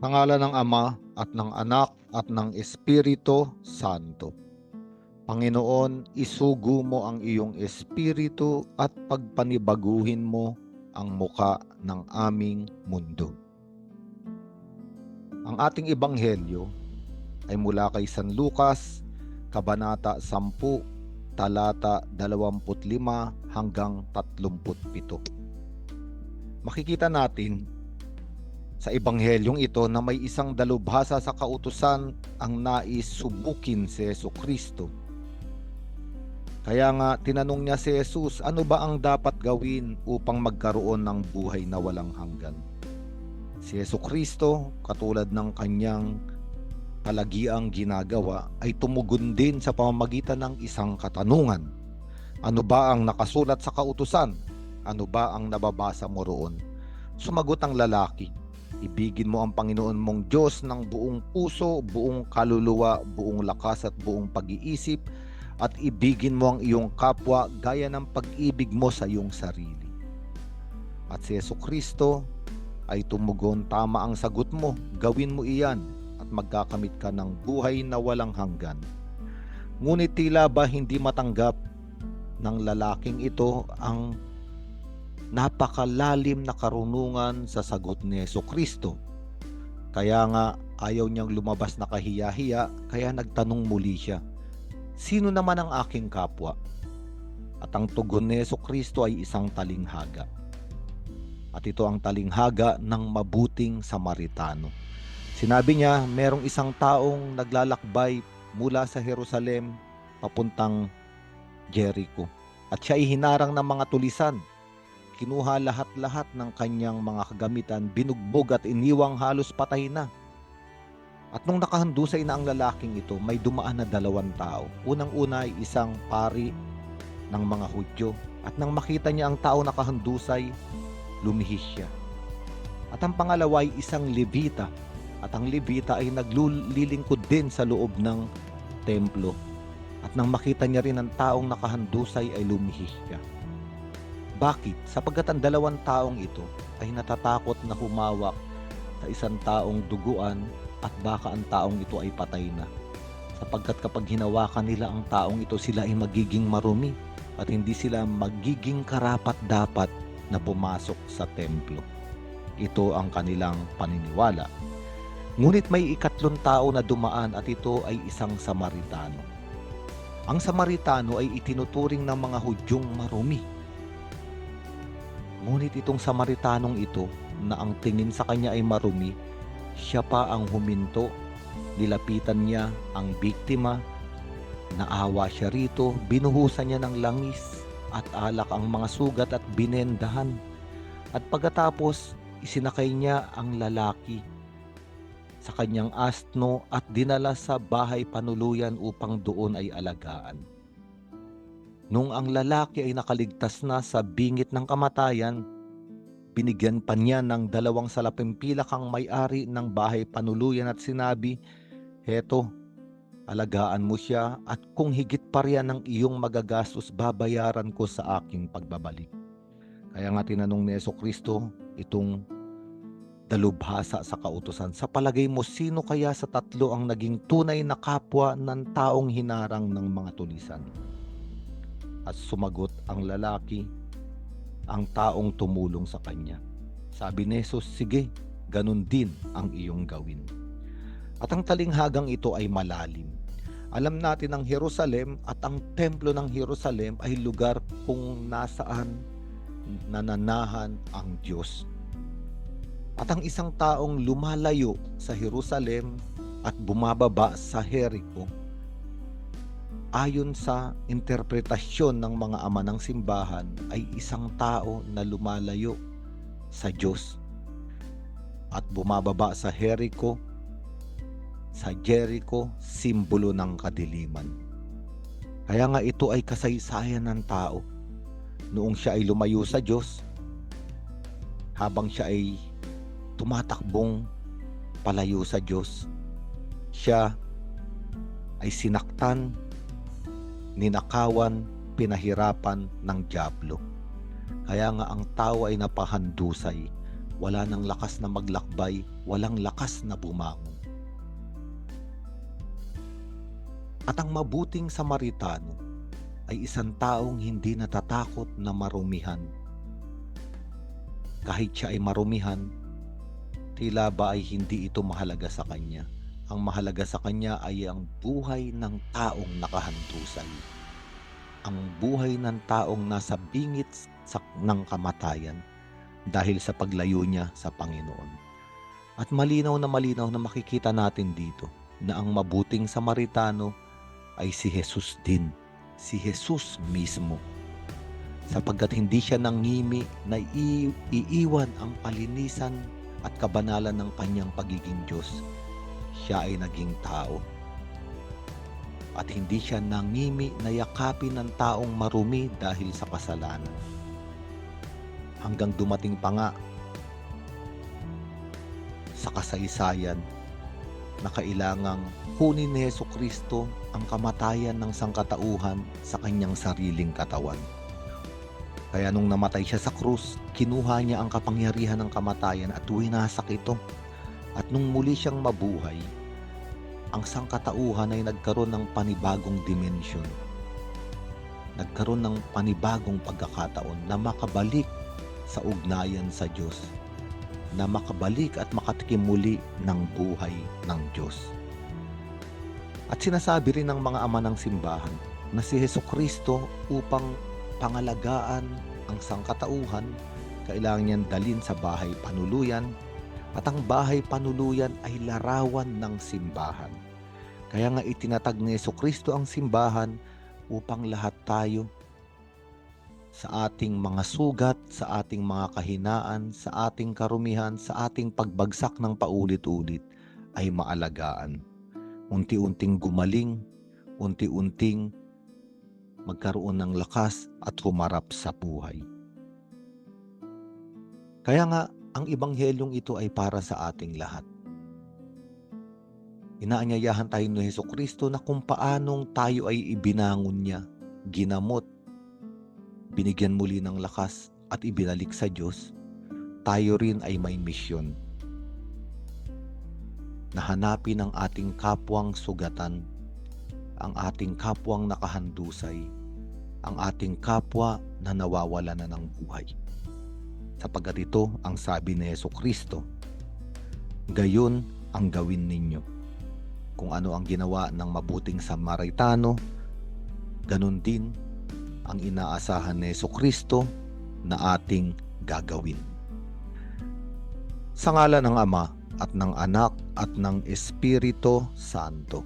Pangalan ng Ama at ng Anak at ng Espiritu Santo. Panginoon, isugo mo ang iyong espiritu at pagpanibaguhin mo ang muka ng aming mundo. Ang ating ebanghelyo ay mula kay San Lucas, Kabanata 10, talata 25 hanggang 37. Makikita natin sa ebanghelyong ito na may isang dalubhasa sa kautusan ang nais subukin si Yesu Kristo. Kaya nga tinanong niya si Jesus, ano ba ang dapat gawin upang magkaroon ng buhay na walang hanggan? Si Yesu Kristo, katulad ng kanyang palagiang ginagawa, ay tumugon din sa pamamagitan ng isang katanungan. Ano ba ang nakasulat sa kautusan? Ano ba ang nababasa mo roon? Sumagot ang lalaki, Ibigin mo ang Panginoon mong Diyos ng buong puso, buong kaluluwa, buong lakas at buong pag-iisip at ibigin mo ang iyong kapwa gaya ng pag-ibig mo sa iyong sarili. At si Yesu Kristo ay tumugon, tama ang sagot mo, gawin mo iyan at magkakamit ka ng buhay na walang hanggan. Ngunit tila ba hindi matanggap ng lalaking ito ang napakalalim na karunungan sa sagot ni Yeso Kristo. Kaya nga ayaw niyang lumabas na kahiya-hiya kaya nagtanong muli siya, Sino naman ang aking kapwa? At ang tugon ni Yeso Kristo ay isang talinghaga. At ito ang talinghaga ng mabuting Samaritano. Sinabi niya, merong isang taong naglalakbay mula sa Jerusalem papuntang Jericho. At siya ay hinarang ng mga tulisan kinuha lahat-lahat ng kanyang mga kagamitan, binugbog at iniwang halos patay na. At nung nakahandusay na ang lalaking ito, may dumaan na dalawang tao. Unang-una ay isang pari ng mga Hudyo. At nang makita niya ang tao nakahandusay, lumihis siya. At ang pangalawa ay isang Levita. At ang Levita ay naglilingkod din sa loob ng templo. At nang makita niya rin ang taong nakahandusay ay lumihis siya. Bakit? Sapagkat ang dalawang taong ito ay natatakot na humawak sa isang taong duguan at baka ang taong ito ay patay na. Sapagkat kapag hinawakan nila ang taong ito, sila ay magiging marumi at hindi sila magiging karapat dapat na pumasok sa templo. Ito ang kanilang paniniwala. Ngunit may ikatlong tao na dumaan at ito ay isang Samaritano. Ang Samaritano ay itinuturing ng mga Hudyong marumi Ngunit itong Samaritanong ito na ang tingin sa kanya ay marumi, siya pa ang huminto, nilapitan niya ang biktima, naawa siya rito, binuhusan niya ng langis at alak ang mga sugat at binendahan. At pagkatapos, isinakay niya ang lalaki sa kanyang astno at dinala sa bahay panuluyan upang doon ay alagaan. Nung ang lalaki ay nakaligtas na sa bingit ng kamatayan, binigyan pa niya ng dalawang salapimpilak ang may-ari ng bahay panuluyan at sinabi, Heto, alagaan mo siya at kung higit pa riyan ng iyong magagastos, babayaran ko sa aking pagbabalik. Kaya nga tinanong ni Yeso Kristo itong dalubhasa sa kautusan. Sa palagay mo, sino kaya sa tatlo ang naging tunay na kapwa ng taong hinarang ng mga tulisan? At sumagot ang lalaki, ang taong tumulong sa kanya. Sabi ni Jesus, sige, ganun din ang iyong gawin. At ang talinghagang ito ay malalim. Alam natin ang Jerusalem at ang templo ng Jerusalem ay lugar kung nasaan nananahan ang Diyos. At ang isang taong lumalayo sa Jerusalem at bumababa sa Jericho ayon sa interpretasyon ng mga ama ng simbahan ay isang tao na lumalayo sa Diyos at bumababa sa Jericho sa Jericho simbolo ng kadiliman. Kaya nga ito ay kasaysayan ng tao. Noong siya ay lumayo sa Diyos habang siya ay tumatakbong palayo sa Diyos siya ay sinaktan ninakawan, pinahirapan ng Diablo. Kaya nga ang tao ay napahandusay wala ng lakas na maglakbay, walang lakas na bumangon. At ang mabuting Samaritano ay isang taong hindi natatakot na marumihan. Kahit siya ay marumihan, tila ba ay hindi ito mahalaga sa kanya. Ang mahalaga sa kanya ay ang buhay ng taong nakahandusay. Ang buhay ng taong nasa bingit ng kamatayan dahil sa paglayo niya sa Panginoon. At malinaw na malinaw na makikita natin dito na ang mabuting Samaritano ay si Jesus din, si Jesus mismo. Sapagkat hindi siya nangimi na iiwan ang palinisan at kabanalan ng kanyang pagiging Diyos. Siya ay naging tao. At hindi siya nangimi na yakapin ng taong marumi dahil sa kasalanan. Hanggang dumating pa nga sa kasaysayan na kailangang kunin ni Yeso Kristo ang kamatayan ng sangkatauhan sa kanyang sariling katawan. Kaya nung namatay siya sa krus, kinuha niya ang kapangyarihan ng kamatayan at winasak ito. At nung muli siyang mabuhay, ang sangkatauhan ay nagkaroon ng panibagong dimensyon. Nagkaroon ng panibagong pagkakataon na makabalik sa ugnayan sa Diyos na makabalik at makatikim muli ng buhay ng Diyos. At sinasabi rin ng mga ama ng simbahan na si Heso Kristo upang pangalagaan ang sangkatauhan, kailangan niyang dalin sa bahay panuluyan at ang bahay panuluyan ay larawan ng simbahan. Kaya nga itinatag ni Heso Kristo ang simbahan upang lahat tayo sa ating mga sugat, sa ating mga kahinaan, sa ating karumihan, sa ating pagbagsak ng paulit-ulit ay maalagaan. Unti-unting gumaling, unti-unting magkaroon ng lakas at humarap sa buhay. Kaya nga, ang ibanghelyong ito ay para sa ating lahat. Inaanyayahan tayo ni Heso Kristo na kung paanong tayo ay ibinangon niya, ginamot, binigyan muli ng lakas at ibinalik sa Diyos, tayo rin ay may misyon na hanapin ang ating kapwang sugatan, ang ating kapwang nakahandusay, ang ating kapwa na nawawala na ng buhay. Sapagkat ito ang sabi ni Yeso Kristo, gayon ang gawin ninyo. Kung ano ang ginawa ng mabuting Samaritano, ganun din ang inaasahan ni Yeso Kristo na ating gagawin. Sa ngala ng Ama at ng Anak at ng Espiritu Santo.